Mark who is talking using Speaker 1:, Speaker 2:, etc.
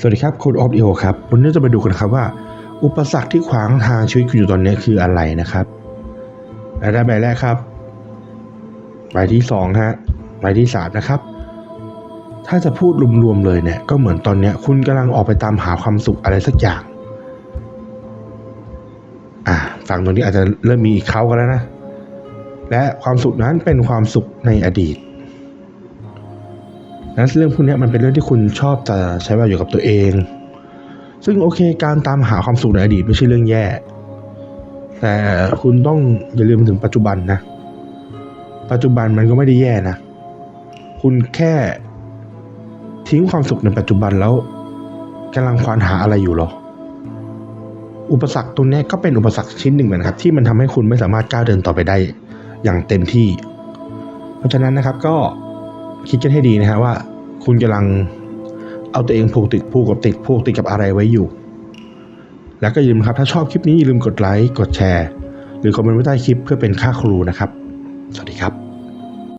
Speaker 1: สวัสดีครับโคุณออฟอีโอครับ วันนี้จะมาดูกันครับว่า อุปสรรคที่ขวางทางชีวิตคุณอยู่ตอนนี้คืออะไรนะครับรายได้ใบแรกครับใบที่สองฮะใบที่สามนะครับ ถ้าจะพูดรวมๆเลยเนี่ย ก็เหมือนตอนนี้คุณกำลังออกไปตามหาความสุขอะไรสักอย่าง อ่าฝั่งตรงนี้อาจจะเริ่มมีอีกเขากันแล้วนะ และความสุขนั้นเป็นความสุขในอดีต นั้นเรื่องพวกเนี้ยมันเป็นเรื่องที่คุณชอบจะใช้เวลาอยู่กับตัวเอง ซึ่งโอเคการตามหาความสุขในอดีตไม่ใช่เรื่องแย่ แต่คุณต้องอย่าลืมถึงปัจจุบันนะ ปัจจุบันมันก็ไม่ได้แย่นะ คุณแค่ทิ้งความสุขในปัจจุบันแล้วกำลังควานหาอะไรอยู่หรอ อุปสรรคตรงนี้ก็เป็นอุปสรรคชิ้นหนึ่งเหมือนกันครับ ที่มันทำให้คุณไม่สามารถก้าวเดินต่อไปได้อย่างเต็มที่ เพราะฉะนั้นนะครับก็ คิดกันให้ดีนะฮะว่า คุณกำลังเอาตัวเองผูกติดผูกกับติดผูกติดกับอะไรไว้อยู่ แล้วก็อย่าลืมครับ ถ้าชอบคลิปนี้อย่าลืมกดไลค์กดแชร์ หรือคอมเมนต์ไว้ใต้คลิปเพื่อเป็นค่าครูนะครับ สวัสดีครับ